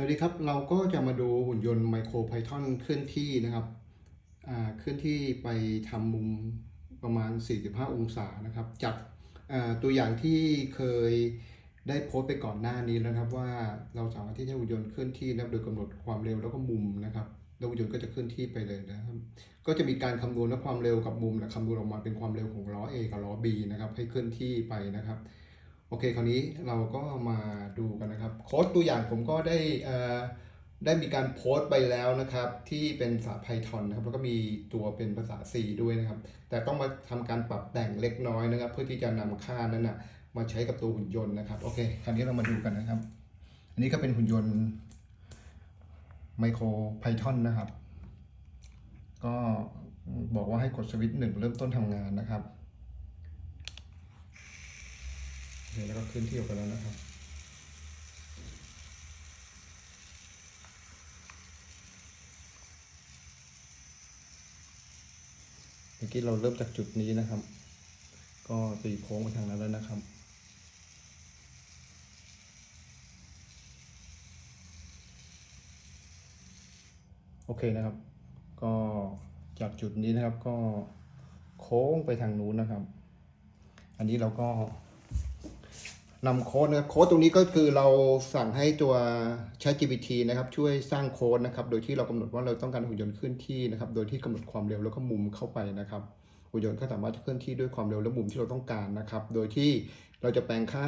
สวัสดีครับ เราก็จะมาดูหุ่นยนต์ไมโครไพทอนเคลื่อนที่นะครับเคลื่อนที่ไปทำมุมประมาณ 45 องศานะครับ จากตัวอย่างที่เคยได้โพสต์ไปก่อนหน้านี้แล้วนะครับว่าเราสามารถที่จะหุ่นยนต์เคลื่อนที่นะโดยกำหนดความเร็วแล้วก็มุมนะครับแล้วหุ่นยนต์ก็จะเคลื่อนที่ไปเลยนะครับ ก็จะมีการคำนวณและความเร็วกับมุมและคำนวณออกมาเป็นความเร็วของล้อ A กับล้อ B นะครับให้เคลื่อนที่ไปนะครับ โอเคคราวนี้เราก็มาดูกันนะครับ โค้ดตัวอย่างผมก็ได้ได้มีการโพสต์ไปแล้วนะครับ ที่เป็นภาษา Python นะครับ แล้วก็มีตัวเป็นภาษา C ด้วยนะครับ แต่ต้องมาทำการปรับแต่งเล็กน้อยนะครับ เพื่อที่จะนำค่านั้นนะมาใช้กับตัวหุ่นยนต์นะครับ โอเค คราวนี้เรามาดูกันนะครับ อันนี้ก็เป็นหุ่นยนต์ไมโคร Python นะครับ ก็บอกว่าให้กดสวิตช์หนึ่งเริ่มต้นทำงานนะครับ แล้วก็ขึ้นเที่ออกไปแล้วนะครับ เมื่อกี้เราเริ่มจากจุดนี้นะครับ ก็ตีโค้งไปทางนั้นแล้วนะครับโอเคนะครับ ก็จากจุดนี้นะครับก็โค้งไปทางนู้นนะครับ อันนี้เราก็ นำโค้ดนะครับโค้ดตรงนี้ก็คือเราสั่งให้ตัว ChatGPT นะครับช่วยสร้างโค้ดนะครับโดยที่เรากำหนดว่าเราต้องการหุ่นยนต์เคลื่อนที่นะครับโดยที่กำหนดความเร็วแล้วก็มุมเข้าไปนะครับหุ่นยนต์ก็สามารถจะเคลื่อนที่ด้วยความเร็วและมุมที่เราต้องการนะครับ โดยที่เราจะแปลงค่า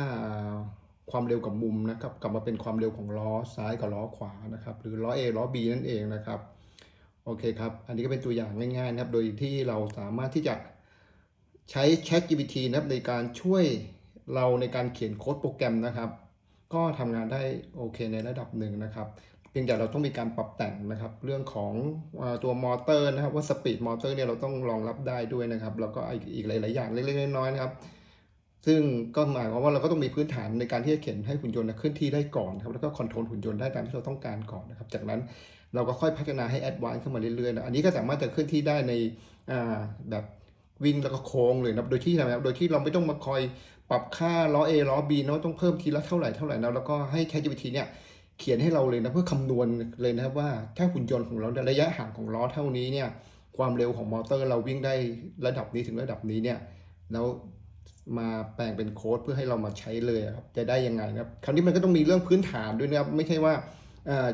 ความเร็วกับมุมนะครับกลับมาเป็นความเร็วของล้อซ้ายกับล้อขวานะครับหรือล้อ A ล้อ B นั่นเองนะครับโอเคครับอันนี้ก็เป็นตัวอย่างง่ายๆนะครับโดยที่เราสามารถที่จะใช้ ChatGPT นะครับในการช่วย เราในการเขียนโค้ดโปรแกรมนะครับ ก็ทำงานได้โอเคในระดับหนึ่งนะครับเพียงแต่เราต้องมีการปรับแต่งนะครับ เรื่องของตัวมอเตอร์นะครับ ว่าสปีดมอเตอร์เนี่ยเราต้องรองรับได้ด้วยนะครับ แล้วก็อีกหลาย ๆ อย่างเล็ก ๆ น้อย ๆ นะครับ ซึ่งก็หมายความว่าเราก็ต้องมีพื้นฐานในการที่จะเขียนให้หุ่นยนต์นะเคลื่อนที่ได้ก่อนครับแล้วก็คอนโทรลหุ่นยนต์ได้ตามที่เราต้องการก่อนนะครับ จากนั้นเราก็ค่อยพัฒนาให้แอดวานซ์ขึ้นมาเรื่อยๆนะอันนี้ก็สามารถจะเคลื่อนที่ได้ในแบบวิ่งแล้วก็โค้งเลยนะโดยที่ทำไมครับ โดยที่เราไม่ต้องมาคอย ปรับค่าล้อ A ล้อ B นะว่าต้องเพิ่มทีละเท่าไหร่เท่าไหร่นะแล้วก็ให้ ChatGPT เนี่ยเขียนให้เราเลยนะเพื่อคำนวณเลยนะครับว่าถ้าหุ่นยนต์ของเราระยะห่างของล้อเท่านี้เนี่ยความเร็วของมอเตอร์เราวิ่งได้ระดับนี้ถึงระดับนี้เนี่ยแล้วมาแปลงเป็นโค้ดเพื่อให้เรามาใช้เลยครับจะได้ยังไงครับคราวนี้มันก็ต้องมีเรื่องพื้นฐานด้วยนะครับไม่ใช่ว่า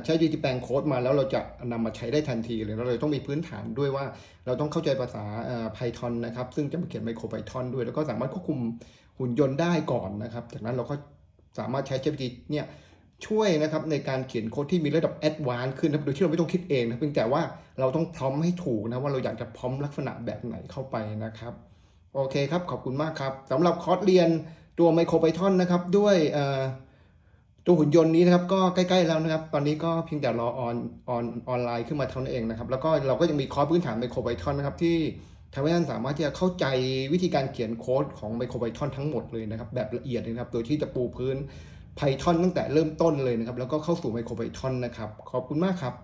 ใช้ GPT แปลงโค้ดมาแล้วเราจะนำมาใช้ได้ทันทีเลยเราเลยต้องมีพื้นฐานด้วยว่าเราต้องเข้าใจภาษาเอ่อ Python นะครับ ซึ่งจะมาเขียนไมโคร Python ด้วย แล้วก็สามารถควบคุมหุ่นยนต์ได้ก่อนนะครับ จากนั้นเราก็สามารถใช้ GPT เนี่ยช่วยนะครับในการเขียนโค้ดที่มีระดับ Advanced ขึ้นนะโดยที่เราไม่ต้องคิดเองนะเพียงแต่ว่าเราต้องพร้อมให้ถูกนะว่าเราอยากจะพร้อมลักษณะแบบไหนเข้าไปนะครับ โอเคครับ ขอบคุณมากครับสำหรับคอร์สเรียนตัวไมโคร Python นะครับด้วยเอ่อ ตัวหุ่นยนต์นี้นะครับก็ใกล้ๆแล้วนะครับ ตอนนี้ก็เพียงแต่รอออนออนออนไลน์ขึ้นมาเท่านั้นเองนะครับ แล้วก็เราก็ยังมีคอร์สพื้นฐานไมโครไบทอนนะครับที่ทำให้ท่านสามารถที่จะเข้าใจวิธีการเขียนโค้ดของไมโครไบทอนทั้งหมดเลยนะครับ แบบละเอียดนะครับ โดยที่จะปูพื้น Python ตั้งแต่เริ่มต้นเลยนะครับ แล้วก็เข้าสู่ไมโครไบทอนนะครับ ขอบคุณมากครับ